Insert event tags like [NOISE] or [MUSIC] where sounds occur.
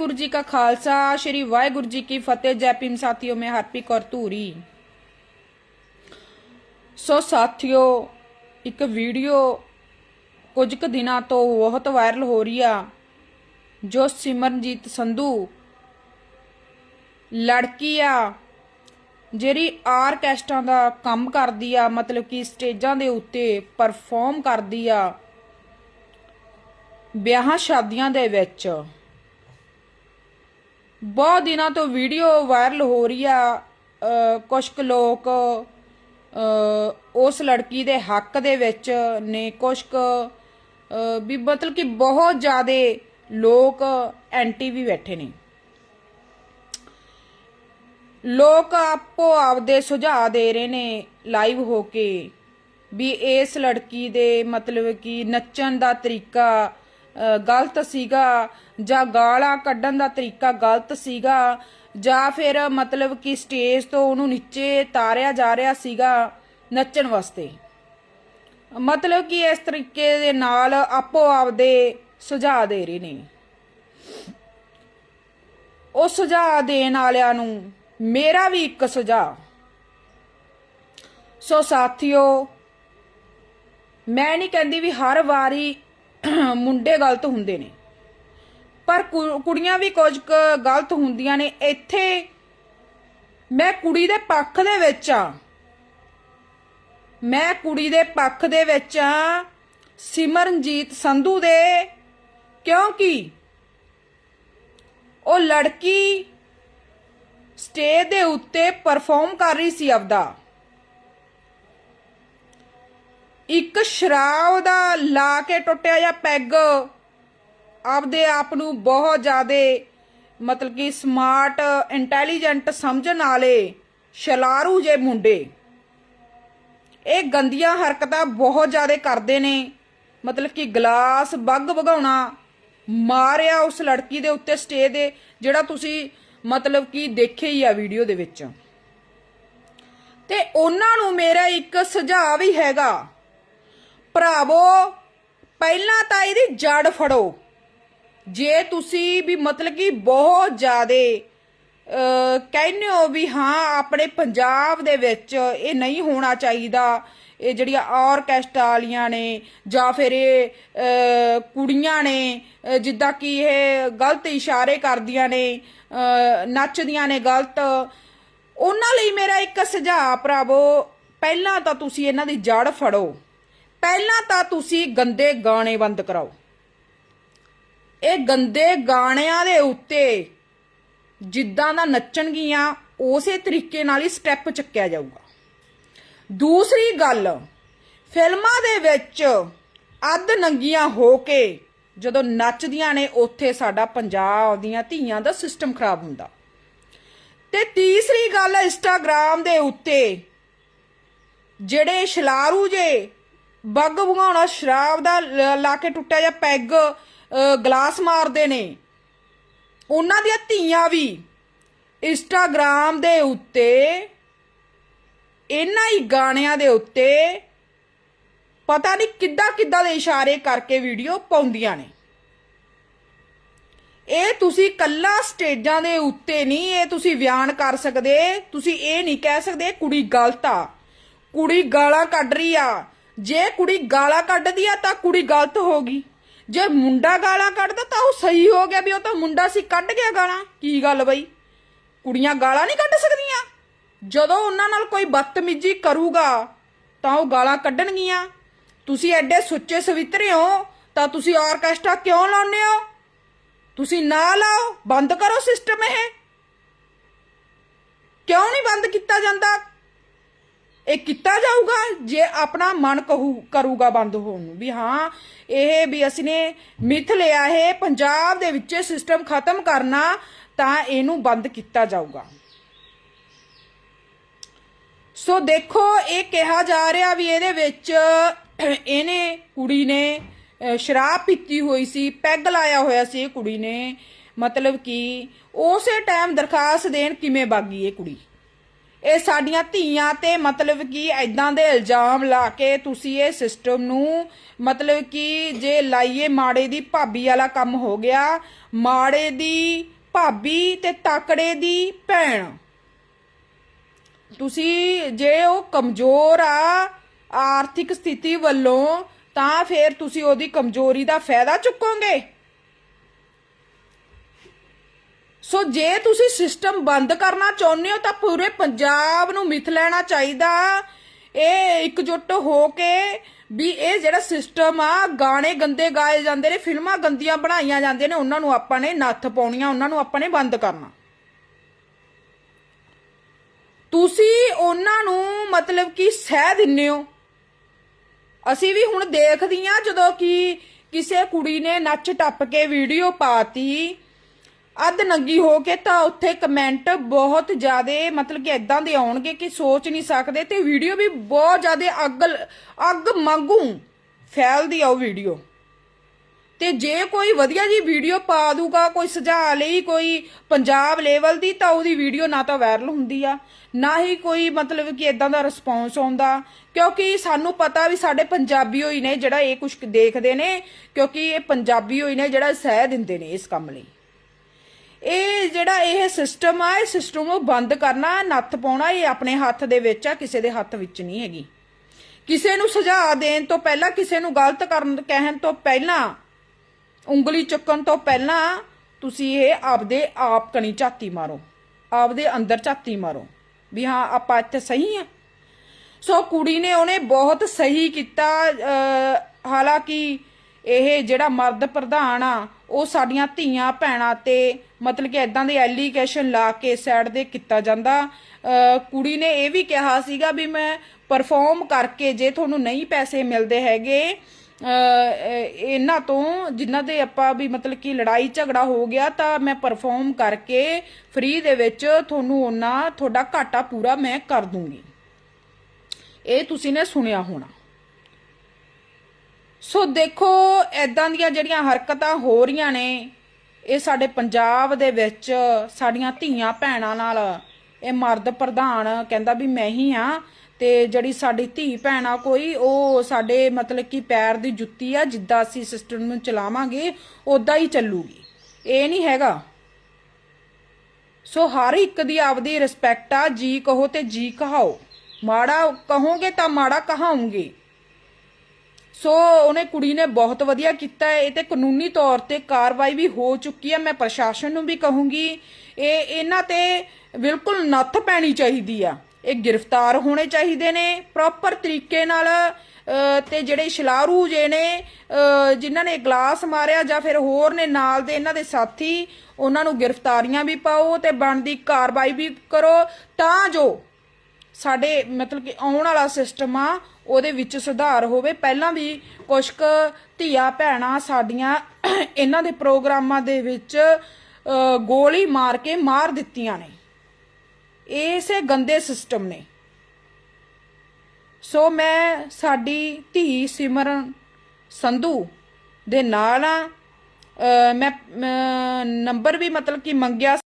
ਵਾਹਿਗੁਰੂ ਜੀ ਕਾ ਖਾਲਸਾ, ਸ੍ਰੀ ਵਾਹਿਗੁਰੂ ਜੀ ਕੀ ਫਤਿਹ, ਜੈ ਭੀਮ ਸਾਥੀਓ, ਮੈਂ ਹਰਪੀ ਕੌਰ ਧੂਰੀ। ਸੋ ਸਾਥੀਓ, ਇੱਕ ਵੀਡੀਓ ਕੁਝ ਕੁ ਦਿਨਾਂ ਤੋਂ ਬਹੁਤ ਵਾਇਰਲ ਹੋ ਰਹੀ ਆ, ਜੋ ਸਿਮਰਨਜੀਤ ਸੰਧੂ ਲੜਕੀ ਆ, ਜਿਹੜੀ ਆਰਕੈਸਟਰਾ ਦਾ ਕੰਮ ਕਰਦੀ ਆ, ਮਤਲਬ ਕਿ ਸਟੇਜਾਂ ਦੇ ਉੱਤੇ ਪਰਫਾਰਮ ਕਰਦੀ ਆ, ਵਿਆਹਾਂ ਸ਼ਾਦੀਆਂ ਦੇ ਵਿੱਚ। ਬਹੁਤ ਦਿਨਾਂ ਤੋਂ ਵੀਡੀਓ ਵਾਇਰਲ ਹੋ ਰਹੀ ਆ ਅ, ਕੁਛ ਕੁ ਲੋਕ ਉਸ ਲੜਕੀ ਦੇ ਹੱਕ ਦੇ ਵਿੱਚ ਨੇ ਕੁਛ ਕੁ ਵੀ ਮਤਲਬ ਕਿ ਬਹੁਤ ਜ਼ਿਆਦਾ ਲੋਕ ਐਂਟੀ ਵੀ ਬੈਠੇ ਨੇ। ਲੋਕ ਆਪੋ ਆਪਦੇ ਸੁਝਾਅ ਦੇ ਰਹੇ ਨੇ ਲਾਈਵ ਹੋ ਕੇ ਵੀ ਇਸ ਲੜਕੀ ਦੇ ਮਤਲਬ ਕਿ ਨੱਚਣ ਦਾ ਤਰੀਕਾ ਗਲਤ ਸੀਗਾ ਜਾਂ ਗਾਲਾਂ ਕੱਢਣ ਦਾ ਤਰੀਕਾ ਗਲਤ ਸੀਗਾ ਜਾਂ ਫਿਰ ਮਤਲਬ ਕਿ ਸਟੇਜ ਤੋਂ ਉਹਨੂੰ ਨੀਚੇ ਤਾਰਿਆ ਜਾ ਰਿਹਾ ਸੀਗਾ ਨੱਚਣ ਵਾਸਤੇ। ਮਤਲਬ ਕਿ ਇਸ ਤਰੀਕੇ ਦੇ ਨਾਲ ਆਪੋ ਆਪਦੇ ਸੁਝਾਅ ਦੇ ਰਹੇ ਨੇ। ਉਹ ਸੁਝਾਅ ਦੇਣ ਵਾਲਿਆਂ ਨੂੰ ਮੇਰਾ ਵੀ ਇੱਕ ਸੁਝਾਅ। ਸੋ ਸਾਥੀਓ, ਮੈਂ ਨਹੀਂ ਕਹਿੰਦੀ ਵੀ ਹਰ ਵਾਰੀ ਮੁੰਡੇ ਗਲਤ ਹੁੰਦੇ ਨੇ। ਪਰ ਕੁ- ਕੁੜੀਆਂ ਵੀ ਕੁਝ ਕੁ ਗਲਤ ਹੁੰਦੀਆਂ ਨੇ। ਇੱਥੇ ਮੈਂ ਕੁੜੀ ਦੇ ਪੱਖ ਦੇ ਵਿੱਚ ਆ। ਮੈਂ ਕੁੜੀ ਦੇ ਪੱਖ ਦੇ ਵਿੱਚ ਆ ਸਿਮਰਨਜੀਤ ਸੰਧੂ ਦੇ। ਕਿਉਂਕਿ ਉਹ ਲੜਕੀ ਸਟੇਜ ਦੇ ਉੱਤੇ ਪਰਫਾਰਮ ਕਰ ਰਹੀ ਸੀ ਆਪਦਾ। ਇੱਕ ਸ਼ਰਾਬ ਦਾ ਲਾ ਕੇ ਟੁੱਟਿਆ ਜਾਂ ਪੈਗ ਆਪਦੇ ਆਪ ਨੂੰ ਬਹੁਤ ਜ਼ਿਆਦਾ ਮਤਲਬ ਕਿ ਸਮਾਰਟ ਇੰਟੈਲੀਜੈਂਟ ਸਮਝਣ ਵਾਲੇ ਸ਼ਲਾਰੂ ਜੇ ਮੁੰਡੇ। ਇਹ ਗੰਦੀਆਂ ਹਰਕਤਾਂ ਬਹੁਤ ਜ਼ਿਆਦਾ ਕਰਦੇ ਨੇ। ਮਤਲਬ ਕਿ ਗਲਾਸ ਬੱਗ ਵਗਾਉਣਾ, ਮਾਰਿਆ ਉਸ ਲੜਕੀ ਦੇ ਉੱਤੇ ਸਟੇਜ ਦੇ, ਜਿਹੜਾ ਤੁਸੀਂ ਮਤਲਬ ਕਿ ਦੇਖਿਆ ਹੀ ਆ ਵੀਡੀਓ ਦੇ ਵਿੱਚ। ਤੇ ਉਹਨਾਂ ਨੂੰ ਮੇਰਾ ਇੱਕ ਸੁਝਾਅ ਵੀ ਹੈਗਾ। ਭਰਾਵੋ, ਪਹਿਲਾਂ ਤਾਂ ਇਹਦੀ ਜੜ ਫੜੋ। ਜੇ ਤੁਸੀਂ ਵੀ ਮਤਲਬ ਕਿ ਬਹੁਤ ਜ਼ਿਆਦੇ ਕਹਿੰਦੇ ਹੋ ਵੀ ਹਾਂ, ਆਪਣੇ ਪੰਜਾਬ ਦੇ ਵਿੱਚ ਇਹ ਨਹੀਂ ਹੋਣਾ ਚਾਹੀਦਾ, ਇਹ ਜਿਹੜੀਆਂ ਆਰਕੈਸਟਰਾ ਵਾਲੀਆਂ ਨੇ ਜਾਂ ਫਿਰ ਇਹ ਕੁੜੀਆਂ ਨੇ ਜਿੱਦਾਂ ਕਿ ਇਹ ਗਲਤ ਇਸ਼ਾਰੇ ਕਰਦੀਆਂ ਨੇ ਨੱਚਦੀਆਂ ਨੇ ਗਲਤ, ਉਹਨਾਂ ਲਈ ਮੇਰਾ ਇੱਕ ਸੁਝਾਅ ਭਰਾਵੋ, ਪਹਿਲਾਂ ਤਾਂ ਤੁਸੀਂ ਇਹਨਾਂ ਦੀ ਜੜ ਫੜੋ। ਪਹਿਲਾਂ ਤਾਂ ਤੁਸੀਂ ਗੰਦੇ ਗਾਣੇ ਬੰਦ ਕਰਾਓ। ਇਹ ਗੰਦੇ ਗਾਣਿਆਂ ਦੇ ਉੱਤੇ ਜਿੱਦਾਂ ਦਾ ਨੱਚਣਗੀਆਂ, ਉਸੇ ਤਰੀਕੇ ਨਾਲ ਹੀ ਸਟੈਪ ਚੱਕਿਆ ਜਾਊਗਾ। ਦੂਸਰੀ ਗੱਲ, ਫਿਲਮਾਂ ਦੇ ਵਿੱਚ ਅੱਧ ਨੰਗੀਆਂ ਹੋ ਕੇ ਜਦੋਂ ਨੱਚਦੀਆਂ ਨੇ, ਉੱਥੇ ਸਾਡਾ ਪੰਜਾਬ ਦੀਆਂ ਧੀਆਂ ਦਾ ਸਿਸਟਮ ਖਰਾਬ ਹੁੰਦਾ। ਤੇ ਤੀਸਰੀ ਗੱਲ ਇੰਸਟਾਗ੍ਰਾਮ ਦੇ ਉੱਤੇ ਜਿਹੜੇ ਛਲਾਰੂ ਜੇ ਬੱਗ ਭਗਾਉਣਾ, ਸ਼ਰਾਬ ਦਾ ਲਾ ਕੇ ਟੁੱਟਿਆ ਜਾਂ ਪੈਗ ਗਲਾਸ ਮਾਰਦੇ ਨੇ। ਉਹਨਾਂ ਦੀਆਂ ਧੀਆਂ ਵੀ ਇੰਸਟਾਗ੍ਰਾਮ ਦੇ ਉੱਤੇ, ਇਹਨਾਂ ਹੀ ਗਾਣਿਆਂ ਦੇ ਉੱਤੇ ਪਤਾ ਨਹੀਂ ਕਿੱਦਾਂ ਕਿੱਦਾਂ ਦੇ ਇਸ਼ਾਰੇ ਕਰਕੇ ਵੀਡੀਓ ਪਾਉਂਦੀਆਂ ਨੇ। ਇਹ ਤੁਸੀਂ ਕੱਲਾ ਸਟੇਜਾਂ ਦੇ ਉੱਤੇ ਨਹੀਂ, ਇਹ ਤੁਸੀਂ ਬਿਆਨ ਕਰ ਸਕਦੇ, ਤੁਸੀਂ ਇਹ ਨਹੀਂ ਕਹਿ ਸਕਦੇ, ਕੁੜੀ ਗਲਤ ਆ। ਕੁੜੀ ਗਾਲਾਂ ਕੱਢ ਰਹੀ ਆ। ਜੇ ਕੁੜੀ ਗਾਲਾਂ ਕੱਢਦੀ ਆ ਤਾਂ ਕੁੜੀ ਗਲਤ ਹੋ ਗਈ। ਜੇ ਮੁੰਡਾ ਗਾਲਾਂ ਕੱਢਦਾ ਤਾਂ ਉਹ ਸਹੀ ਹੋ ਗਿਆ ਵੀ ਉਹ ਤਾਂ ਮੁੰਡਾ ਸੀ, ਕੱਢ ਗਿਆ ਗਾਲਾਂ। ਕੀ ਗੱਲ ਬਈ? ਕੁੜੀਆਂ ਗਾਲਾਂ ਨਹੀਂ ਕੱਢ ਸਕਦੀਆਂ। ਜਦੋਂ ਉਹਨਾਂ ਨਾਲ ਕੋਈ ਬਦਤਮੀਜ਼ੀ ਕਰੂਗਾ, ਤਾਂ ਉਹ ਗਾਲਾਂ ਕੱਢਣਗੀਆਂ। ਤੁਸੀਂ ਐਡੇ ਸੁੱਚੇ ਸਵਿਤਰੇ ਹੋ, ਤਾਂ ਤੁਸੀਂ ਆਰਕੈਸਟਰਾ ਕਿਉਂ ਲਾਉਂਦੇ ਹੋ? ਤੁਸੀਂ ਨਾ ਲਾਓ, ਬੰਦ ਕਰੋ ਸਿਸਟਮ ਇਹ। ਕਿਉਂ ਨਹੀਂ ਬੰਦ ਕੀਤਾ ਜਾਂਦਾ? ਇਹ ਕੀਤਾ ਜਾਊਗਾ ਜੇ ਆਪਣਾ ਮਨ ਕਹੂ, ਕਰੂਗਾ ਬੰਦ ਹੋਣ ਨੂੰ। ਵੀ ਹਾਂ, ਇਹ ਵੀ ਅਸੀਂ ਨੇ ਮਿੱਥ ਲਿਆ ਹੈ, ਪੰਜਾਬ ਦੇ ਵਿੱਚ ਸਿਸਟਮ ਖਤਮ ਕਰਨਾ, ਤਾਂ ਇਹਨੂੰ ਬੰਦ ਕੀਤਾ ਜਾਊਗਾ। ਸੋ ਦੇਖੋ, ਇਹ ਕਿਹਾ ਜਾ ਰਿਹਾ ਵੀ ਇਹਦੇ ਵਿੱਚ ਇਹਨੇ ਕੁੜੀ ਨੇ ਸ਼ਰਾਬ ਪੀਤੀ ਹੋਈ ਸੀ, ਪੈਗ ਲਾਇਆ ਹੋਇਆ ਸੀ ਇਹ ਕੁੜੀ ਨੇ। ਮਤਲਬ ਕਿ ਉਸੇ ਟਾਈਮ ਦਰਖਾਸਤ ਦੇਣ ਕਿਵੇਂ ਬਾਗੀ ਇਹ ਕੁੜੀ? ਇਹ ਸਾਡੀਆਂ ਧੀਆਂ ਤੇ ਮਤਲਬ ਕਿ ਐਦਾਂ ਦੇ ਇਲਜ਼ਾਮ ਲਾ ਕੇ ਤੁਸੀਂ ਇਹ ਸਿਸਟਮ ਨੂੰ ਮਤਲਬ ਕਿ ਜੇ ਲਾਈਏ ਮਾੜੇ ਦੀ ਭਾਬੀ ਵਾਲਾ ਕੰਮ ਹੋ ਗਿਆ, ਮਾੜੇ ਦੀ ਭਾਬੀ ਤੇ ਤਾਕੜੇ ਦੀ ਭੈਣ। ਤੁਸੀਂ ਜੇ ਉਹ ਕਮਜ਼ੋਰ ਆ, ਆਰਥਿਕ ਸਥਿਤੀ ਵੱਲੋਂ, ਤਾਂ ਫਿਰ ਤੁਸੀਂ ਉਹਦੀ ਕਮਜ਼ੋਰੀ ਦਾ ਫਾਇਦਾ ਚੁੱਕੋਗੇ। ਸੋ ਜੇ ਤੁਸੀਂ ਸਿਸਟਮ ਬੰਦ ਕਰਨਾ ਚਾਹੁੰਦੇ ਹੋ ਤਾਂ ਪੂਰੇ ਪੰਜਾਬ ਨੂੰ ਮਿਥ ਲੈਣਾ ਚਾਹੀਦਾ। ਇਹ ਇਕਜੁੱਟ ਹੋ ਕੇ ਵੀ ਇਹ ਜਿਹੜਾ ਸਿਸਟਮ ਆ, ਗਾਣੇ ਗੰਦੇ ਗਾਏ ਜਾਂਦੇ ਨੇ, ਫਿਲਮਾਂ ਗੰਦੀਆਂ ਬਣਾਈਆਂ ਜਾਂਦੀਆਂ ਨੇ, ਉਹਨਾਂ ਨੂੰ ਆਪਾਂ ਨੇ ਨੱਥ ਪਾਉਣੀਆਂ, ਉਹਨਾਂ ਨੂੰ ਆਪਾਂ ਨੇ ਬੰਦ ਕਰਨਾ। ਤੁਸੀਂ ਉਹਨਾਂ ਨੂੰ ਮਤਲਬ ਕਿ ਸਹਿ ਦਿੰਨੇ ਹੋ। ਅਸੀਂ ਵੀ ਹੁਣ ਦੇਖਦੀਆਂ ਜਦੋਂ ਕਿ ਕਿਸੇ ਕੁੜੀ ਨੇ ਨੱਚ ਟੱਪ ਕੇ ਵੀਡੀਓ ਪਾਤੀ ਅੱਧ ਨੰਗੀ ਹੋ ਕੇ ਤਾਂ ਉੱਥੇ ਕਮੈਂਟ ਬਹੁਤ ਜ਼ਿਆਦੇ ਮਤਲਬ ਕਿ ਇਦਾਂ ਦੇ ਆਉਣਗੇ ਕਿ ਸੋਚ ਨਹੀਂ ਸਕਦੇ ਤੇ ਵੀਡੀਓ ਵੀ ਬਹੁਤ ਜ਼ਿਆਦੇ ਅੱਗ ਅੱਗ ਮੰਗੂ ਫੈਲਦੀ ਆ ਉਹ ਵੀਡੀਓ। ਤੇ ਜੇ ਕੋਈ ਵਧੀਆ ਜੀ ਵੀਡੀਓ ਪਾ ਦੂਗਾ, ਕੋਈ ਸੁਝਾਅ ਲਈ ਕੋਈ ਪੰਜਾਬ ਲੈਵਲ ਦੀ, ਤਾਂ ਉਹਦੀ ਵੀਡੀਓ ਨਾ ਤਾਂ ਵਾਇਰਲ ਹੁੰਦੀ ਆ, ਨਾ ਹੀ ਕੋਈ ਮਤਲਬ ਕਿ ਇਦਾਂ ਦਾ ਰਿਸਪੌਂਸ ਆਉਂਦਾ। ਕਿਉਂਕਿ ਸਾਨੂੰ ਪਤਾ ਵੀ ਸਾਡੇ ਪੰਜਾਬੀ ਹੋਈ ਨੇ ਜਿਹੜਾ ਇਹ ਕੁਝ ਦੇਖਦੇ ਨੇ, ਕਿਉਂਕਿ ਇਹ ਪੰਜਾਬੀ ਹੋਈ ਨੇ ਜਿਹੜਾ ਸਹਿ ਦਿੰਦੇ ਨੇ ਇਸ ਕੰਮ ਲਈ। ਇਹ ਜਿਹੜਾ ਇਹ ਸਿਸਟਮ ਆ, ਇਹ ਸਿਸਟਮ ਨੂੰ ਬੰਦ ਕਰਨਾ, ਨੱਥ ਪਾਉਣਾ, ਇਹ ਆਪਣੇ ਹੱਥ ਦੇ ਵਿੱਚ ਆ, ਕਿਸੇ ਦੇ ਹੱਥ ਵਿੱਚ ਨਹੀਂ ਹੈਗੀ। ਕਿਸੇ ਨੂੰ ਸੁਝਾਅ ਦੇਣ ਤੋਂ ਪਹਿਲਾਂ, ਕਿਸੇ ਨੂੰ ਗਲਤ ਕਰਨ, ਕਹਿਣ ਤੋਂ ਪਹਿਲਾਂ, ਉਂਗਲੀ ਚੁੱਕਣ ਤੋਂ ਪਹਿਲਾਂ ਤੁਸੀਂ ਇਹ ਆਪਦੇ ਆਪ ਕਣੀ ਝਾਤੀ ਮਾਰੋ। ਆਪਦੇ ਅੰਦਰ ਝਾਤੀ ਮਾਰੋ ਵੀ ਹਾਂ, ਆਪਾਂ ਇੱਥੇ ਸਹੀ ਆ। ਸੋ ਕੁੜੀ ਨੇ ਉਹਨੇ ਬਹੁਤ ਸਹੀ ਕੀਤਾ ਹਾਲਾਂਕਿ ਇਹ ਜਿਹੜਾ ਮਰਦ ਪ੍ਰਧਾਨ ਆ, ਉਹ ਸਾਡੀਆਂ ਧੀਆਂ, ਭੈਣਾਂ ਤੇ ਮਤਲਬ ਕਿ ਇਦਾਂ ਦੇ ਐਲੀਗੇਸ਼ਨ ਲਾ ਕੇ ਸਾਈਡ ਦੇ ਕੀਤਾ ਜਾਂਦਾ। ਕੁੜੀ ਨੇ ਇਹ ਵੀ ਕਿਹਾ ਸੀਗਾ ਵੀ ਮੈਂ ਪਰਫਾਰਮ ਕਰਕੇ ਜੇ ਤੁਹਾਨੂੰ ਨਹੀਂ ਪੈਸੇ ਮਿਲਦੇ ਹੈਗੇ ਇਹਨਾਂ ਤੋਂ ਜਿਨ੍ਹਾਂ ਦੇ ਆਪਾਂ ਵੀ ਮਤਲਬ ਕਿ ਲੜਾਈ ਝਗੜਾ ਹੋ ਗਿਆ ਤਾਂ ਮੈਂ ਪਰਫਾਰਮ ਕਰਕੇ ਫ੍ਰੀ ਦੇ ਵਿੱਚ ਤੁਹਾਨੂੰ ਉਹਨਾਂ, ਤੁਹਾਡਾ ਘਾਟਾ ਪੂਰਾ ਮੈਂ ਕਰ ਦੂੰਗੀ। ਇਹ ਤੁਸੀਂ ਨੇ ਸੁਣਿਆ ਹੋਣਾ। ਸੋ ਦੇਖੋ ਐਦਾਂ ਦੀਆਂ ਜਿਹੜੀਆਂ ਹਰਕਤਾਂ ਹੋ ਰਹੀਆਂ ਨੇ, ਇਹ ਸਾਡੇ ਪੰਜਾਬ ਦੇ ਵਿੱਚ ਸਾਡੀਆਂ ਧੀਆਂ ਭੈਣਾਂ ਨਾਲ ਇਹ ਮਰਦ ਪ੍ਰਧਾਨ ਕਹਿੰਦਾ ਵੀ ਮੈਂ ਹੀ ਆ ਤੇ ਜਿਹੜੀ ਸਾਡੀ ਧੀ ਭੈਣਾ ਕੋਈ, ਉਹ ਸਾਡੇ ਮਤਲਬ ਕਿ ਪੈਰ ਦੀ ਜੁੱਤੀ ਆ, ਜਿੱਦਾਂ ਅਸੀਂ ਸਿਸਟਮ ਨੂੰ ਚਲਾਵਾਂਗੇ ਉਦਾਂ ਹੀ ਚੱਲੂਗੀ। ਇਹ ਨਹੀਂ ਹੈਗਾ। ਸੋ ਹਰ ਇੱਕ ਦੀ ਆਪਦੀ ਰਿਸਪੈਕਟ ਆ, ਜੀ ਕਹੋ ਤੇ ਜੀ ਕਹਾਓ। ਮਾੜਾ ਕਹੋਗੇ ਤਾਂ ਮਾੜਾ ਕਹਾਉਂਗੇ ਸੋ ਉਹਨੇ ਕੁੜੀ ਨੇ ਬਹੁਤ ਵਧੀਆ ਕੀਤਾ ਹੈ। ਇਹ ਤੇ ਕਾਨੂੰਨੀ ਤੌਰ ਤੇ ਕਾਰਵਾਈ ਵੀ ਹੋ ਚੁੱਕੀ ਹੈ। ਮੈਂ ਪ੍ਰਸ਼ਾਸਨ ਨੂੰ ਵੀ ਕਹੂੰਗੀ ਇਹ ਇਹਨਾਂ ਤੇ ਬਿਲਕੁਲ ਨੱਥ ਪੈਣੀ ਚਾਹੀਦੀ ਆ। ਇਹ ਗ੍ਰਿਫਤਾਰ ਹੋਣੇ ਚਾਹੀਦੇ ਨੇ। ਪ੍ਰੋਪਰ ਤਰੀਕੇ ਨਾਲ ਅਹ, ਤੇ ਜਿਹੜੇ ਸ਼ਲਾਰੂ ਜੇ ਨੇ ਜਿਨ੍ਹਾਂ ਨੇ ਗਲਾਸ ਮਾਰਿਆ ਜਾਂ ਫਿਰ ਹੋਰ ਨੇ ਨਾਲ ਦੇ ਇਹਨਾਂ ਦੇ ਸਾਥੀ ਉਹਨਾਂ ਨੂੰ ਗ੍ਰਿਫਤਾਰੀਆਂ ਵੀ ਪਾਓ ਤੇ ਬਣਦੀ ਕਾਰਵਾਈ ਵੀ ਕਰੋ। ਤਾਂ ਜੋ ਸਾਡੇ ਮਤਲਬ ਕਿ ਆਉਣ ਵਾਲਾ ਸਿਸਟਮ ਆ, ਉਹਦੇ ਵਿੱਚ ਸੁਧਾਰ ਹੋਵੇ। ਪਹਿਲਾਂ ਵੀ ਕੁਝ ਕੁ ਧੀਆ ਭੈਣਾਂ ਸਾਡੀਆਂ [COUGHS] ਇਹਨਾਂ ਦੇ ਪ੍ਰੋਗਰਾਮਾਂ ਦੇ ਵਿੱਚ ਗੋਲੀ ਮਾਰ ਕੇ ਮਾਰ ਦਿੱਤੀਆਂ ਨੇ। ਇਸੇ ਗੰਦੇ ਸਿਸਟਮ ਨੇ। ਸੋ ਮੈਂ ਸਾਡੀ ਧੀ ਸਿਮਰਨ ਸੰਧੂ ਦੇ ਨਾਲ ਆ। ਮੈਂ ਨੰਬਰ ਵੀ ਮਤਲਬ ਕਿ ਮੰਗਿਆ